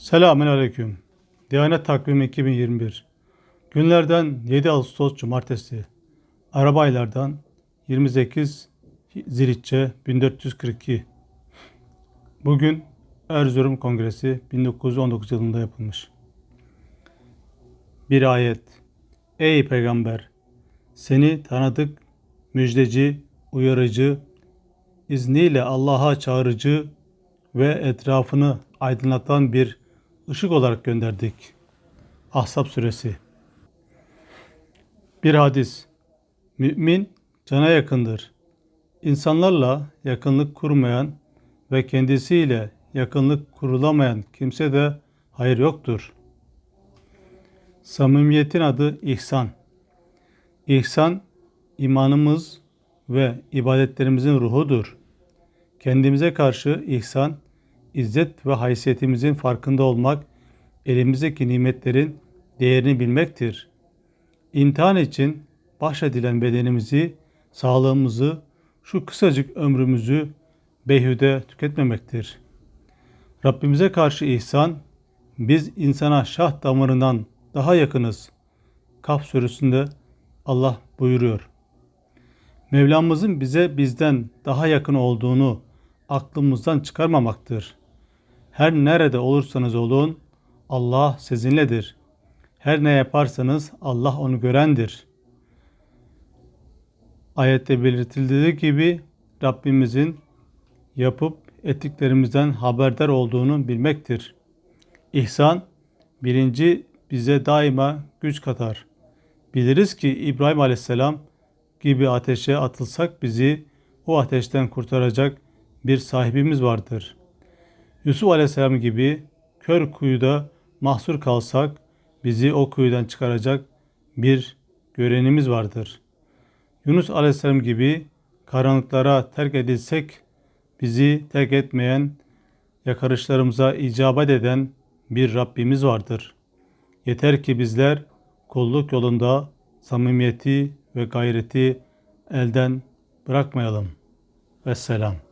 Selamün Aleyküm. Diyanet Takvimi 2021. Günlerden 7 Ağustos Cumartesi. Arabaylardan 28 Zilitçe 1442. Bugün Erzurum Kongresi 1919 yılında yapılmış. Bir ayet. Ey peygamber! Seni tanıdık, müjdeci, uyarıcı, izniyle Allah'a çağırıcı ve etrafını aydınlatan bir ışık olarak gönderdik. Ahzab suresi. Bir hadis. Mümin cana yakındır. İnsanlarla yakınlık kurmayan ve kendisiyle yakınlık kurulamayan kimse de hayır yoktur. Samimiyetin adı ihsan. İhsan imanımız ve ibadetlerimizin ruhudur. Kendimize karşı ihsan, izzet ve haysiyetimizin farkında olmak, elimizdeki nimetlerin değerini bilmektir. İmtihan için bahşedilen bedenimizi, sağlığımızı, şu kısacık ömrümüzü beyhude tüketmemektir. Rabbimize karşı ihsan, biz insana şah damarından daha yakınız. Kaf suresinde Allah buyuruyor. Mevlamızın bize bizden daha yakın olduğunu aklımızdan çıkarmamaktır. Her nerede olursanız olun Allah sizinledir. Her ne yaparsanız Allah onu görendir. Ayette belirtildiği gibi Rabbimizin yapıp ettiklerimizden haberdar olduğunu bilmektir. İhsan birinci bize daima güç katar. Biliriz ki İbrahim Aleyhisselam gibi ateşe atılsak bizi o ateşten kurtaracak bir sahibimiz vardır. Yusuf Aleyhisselam gibi kör kuyuda mahsur kalsak bizi o kuyudan çıkaracak bir görenimiz vardır. Yunus Aleyhisselam gibi karanlıklara terk edilsek bizi terk etmeyen, yakarışlarımıza icabet eden bir Rabbimiz vardır. Yeter ki bizler kulluk yolunda samimiyeti ve gayreti elden bırakmayalım. Vesselam.